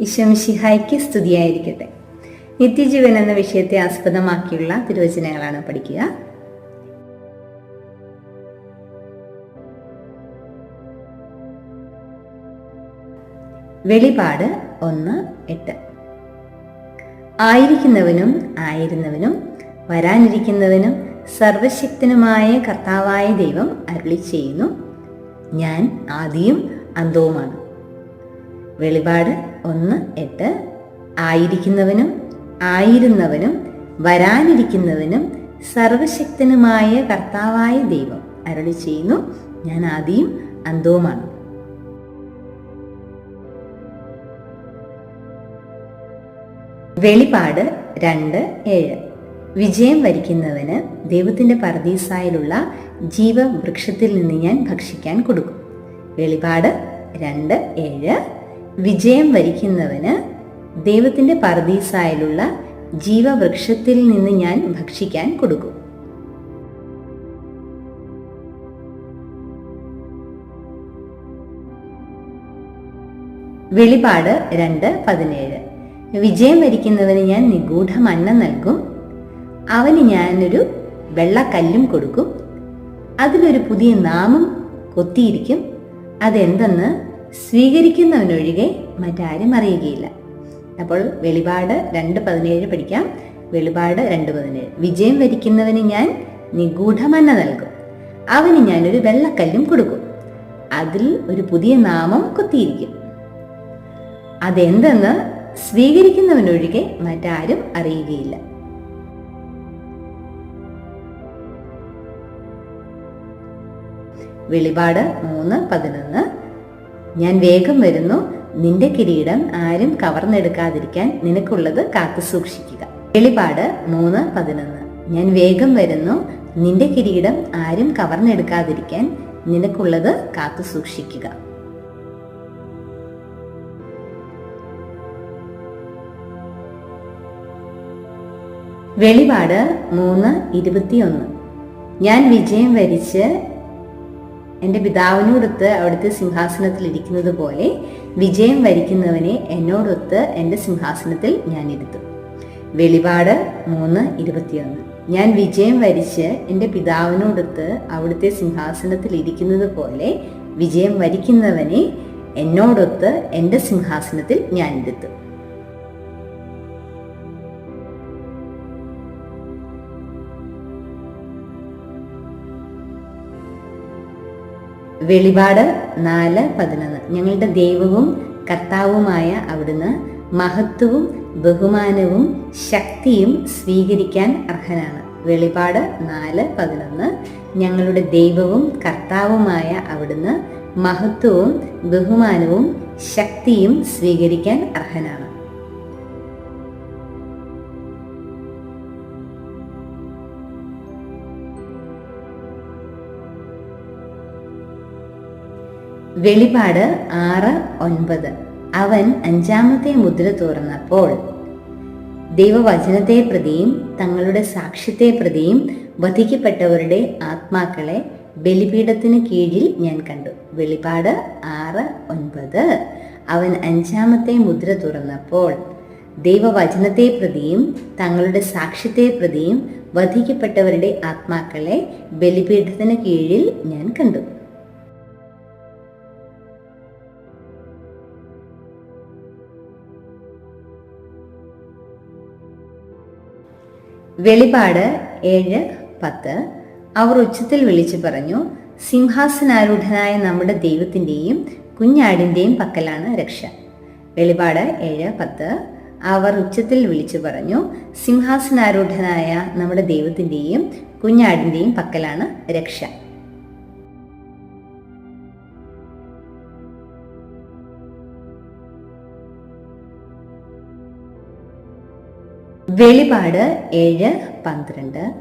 ഇശംഷിഹായ്ക്ക് സ്തുതിയായിരിക്കട്ടെ. നിത്യജീവൻ എന്ന വിഷയത്തെ ആസ്പദമാക്കിയുള്ള തിരുവചനങ്ങളാണ് പഠിക്കുക. വെളിപാട് ഒന്ന് എട്ട്. ആയിരിക്കുന്നവനും ആയിരുന്നവനും വരാനിരിക്കുന്നവനും സർവശക്തനുമായ കർത്താവായ ദൈവം അരുളി ചെയ്യുന്നു ഞാൻ ആദിയും അന്തവുമാണ് വെളിപാട് ഒന്ന് എട്ട്. ആയിരിക്കുന്നവനും ആയിരുന്നവനും വരാനിരിക്കുന്നവനും സർവശക്തനുമായ കർത്താവായ ദൈവം അരളി ചെയ്യുന്നു. ഞാൻ ആദിയും അന്തവുമാണ്. വെളിപാട് രണ്ട് ഏഴ്. വിജയം വരിക്കുന്നവന് ദൈവത്തിന്റെ പറദീസായിലുള്ള ജീവവൃക്ഷത്തിൽ നിന്ന് ഞാൻ ഭക്ഷിക്കാൻ കൊടുക്കും. വെളിപാട് രണ്ട് ഏഴ്. വിജയം വരിക്കുന്നവന് ദൈവത്തിന്റെ പരദീസായിലുള്ള ജീവവൃക്ഷത്തിൽ നിന്ന് ഞാൻ ഭക്ഷിക്കാൻ കൊടുക്കും. വെളിപാട് രണ്ട് പതിനേഴ്. വിജയം വരിക്കുന്നവന് ഞാൻ നിഗൂഢ മണ്ണ നൽകും. അവന് ഞാനൊരു വെള്ളക്കല്ലും കൊടുക്കും. അതിലൊരു പുതിയ നാമം കൊത്തിയിരിക്കും. അതെന്തെന്ന് സ്വീകരിക്കുന്നവനൊഴികെ മറ്റാരും അറിയുകയില്ല. അപ്പോൾ വെളിപാട് രണ്ട് പതിനേഴ് പഠിക്കാം. വെളിപാട് രണ്ട് പതിനേഴ്. വിജയം വരിക്കുന്നവന് ഞാൻ നിഗൂഢമന്ന നൽകും. അവന് ഞാനൊരു വെള്ളക്കല്ലും കൊടുക്കും. അതിൽ ഒരു പുതിയ നാമം കൊത്തിയിരിക്കും. അതെന്തെന്ന് സ്വീകരിക്കുന്നവനൊഴികെ മറ്റാരും അറിയുകയില്ല. വെളിപാട് മൂന്ന് പതിനൊന്ന്. ഞാൻ വേഗം വരുന്നു. നിന്റെ കിരീടം ആരും കവർന്നെടുക്കാതിരിക്കാൻ നിനക്കുള്ളത് കാത്തു സൂക്ഷിക്കുക. വെളിപാട് മൂന്ന് പതിനൊന്ന്. ഞാൻ വേഗം വരുന്നു. നിന്റെ കിരീടം ആരും കവർന്നെടുക്കാതിരിക്കാൻ നിനക്കുള്ളത് കാത്തു സൂക്ഷിക്കുക. വെളിപാട് മൂന്ന് ഇരുപത്തിയൊന്ന്. ഞാൻ വിജയം വരിച്ച് എന്റെ പിതാവിനോടൊത്ത് അവിടുത്തെ സിംഹാസനത്തിൽ ഇരിക്കുന്നത് പോലെ വിജയം വരിക്കുന്നവനെ എന്നോടൊത്ത് എന്റെ സിംഹാസനത്തിൽ ഞാൻ ഇരുത്തും. വെളിപാട് മൂന്ന് ഇരുപത്തിയൊന്ന്. ഞാൻ വിജയം വരിച്ച് എന്റെ പിതാവിനോടൊത്ത് അവിടുത്തെ സിംഹാസനത്തിൽ ഇരിക്കുന്നത് പോലെ വിജയം വരിക്കുന്നവനെ എന്നോടൊത്ത് എന്റെ സിംഹാസനത്തിൽ ഞാൻ ഇരുത്തും. വെളിപാട് നാല് പതിനൊന്ന്. ഞങ്ങളുടെ ദൈവവും കർത്താവുമായ അവിടുന്ന് മഹത്വവും ബഹുമാനവും ശക്തിയും സ്വീകരിക്കാൻ അർഹനാണ്. വെളിപാട് നാല് പതിനൊന്ന്. ഞങ്ങളുടെ ദൈവവും കർത്താവുമായ അവിടുന്ന് മഹത്വവും ബഹുമാനവും ശക്തിയും സ്വീകരിക്കാൻ അർഹനാണ്. വെളിപാട് ആറ് ഒൻപത്. അവൻ അഞ്ചാമത്തെ മുദ്ര തുറന്നപ്പോൾ ദൈവവചനത്തെ പ്രതിയും തങ്ങളുടെ സാക്ഷ്യത്തെ പ്രതിയും വധിക്കപ്പെട്ടവരുടെ ആത്മാക്കളെ ബലിപീഠത്തിന് കീഴിൽ ഞാൻ കണ്ടു. വെളിപാട് ആറ് ഒൻപത്. അവൻ അഞ്ചാമത്തെ മുദ്ര തുറന്നപ്പോൾ ദൈവവചനത്തെ പ്രതിയും തങ്ങളുടെ സാക്ഷ്യത്തെ പ്രതിയും വധിക്കപ്പെട്ടവരുടെ ആത്മാക്കളെ ബലിപീഠത്തിന് കീഴിൽ ഞാൻ കണ്ടു. വെളിപാട് ഏഴ് പത്ത്. അവർ ഉച്ചത്തിൽ വിളിച്ചു പറഞ്ഞു സിംഹാസനാരൂഢനായ നമ്മുടെ ദൈവത്തിന്റെയും കുഞ്ഞാടിന്റെയും പക്കലാണ് രക്ഷ. വെളിപാട് ഏഴ് പത്ത്. അവർ ഉച്ചത്തിൽ വിളിച്ചു പറഞ്ഞു സിംഹാസനാരൂഢനായ നമ്മുടെ ദൈവത്തിന്റെയും കുഞ്ഞാടിന്റെയും പക്കലാണ് രക്ഷ. വെളിപാട് ഏഴ് പന്ത്രണ്ട്.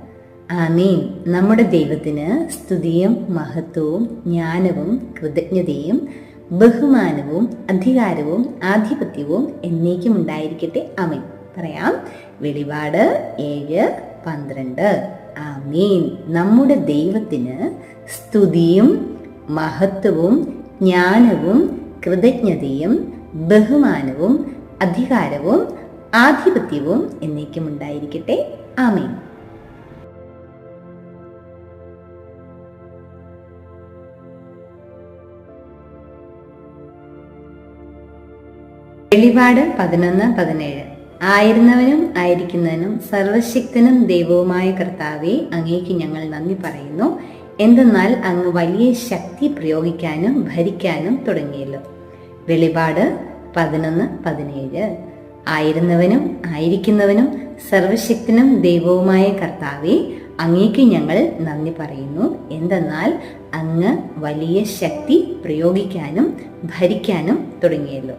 ആമീൻ. നമ്മുടെ ദൈവത്തിന് സ്തുതിയും മഹത്വവും ജ്ഞാനവും കൃതജ്ഞതയും ബഹുമാനവും അധികാരവും ആധിപത്യവും എന്നേക്കും ഉണ്ടായിരിക്കട്ടെ. അമീൻ പറയാം. വെളിപാട് ഏഴ് പന്ത്രണ്ട്. ആമീൻ. നമ്മുടെ ദൈവത്തിന് സ്തുതിയും മഹത്വവും ജ്ഞാനവും കൃതജ്ഞതയും ബഹുമാനവും അധികാരവും ആധിപത്യവും എന്നേക്കും ഉണ്ടായിരിക്കട്ടെ ആമേൻ. വെളിപാട് പതിനൊന്ന് പതിനേഴ്. ആയിരുന്നവനും ആയിരിക്കുന്നവനും സർവശക്തനും ദൈവവുമായ കർത്താവെ അങ്ങേക്ക് ഞങ്ങൾ നന്ദി പറയുന്നു. എന്തെന്നാൽ അങ്ങ് വലിയ ശക്തി പ്രയോഗിക്കാനും ഭരിക്കാനും തുടങ്ങിയല്ലോ. വെളിപാട് പതിനൊന്ന് പതിനേഴ്. ആയിരുന്നവനും ആയിരിക്കുന്നവനും സർവശക്തനും ദൈവവുമായ കർത്താവെ അങ്ങേക്ക് ഞങ്ങൾ നന്ദി പറയുന്നു. എന്തെന്നാൽ അങ്ങ് വലിയ ശക്തി പ്രയോഗിക്കാനും ഭരിക്കാനും തുടങ്ങിയല്ലോ.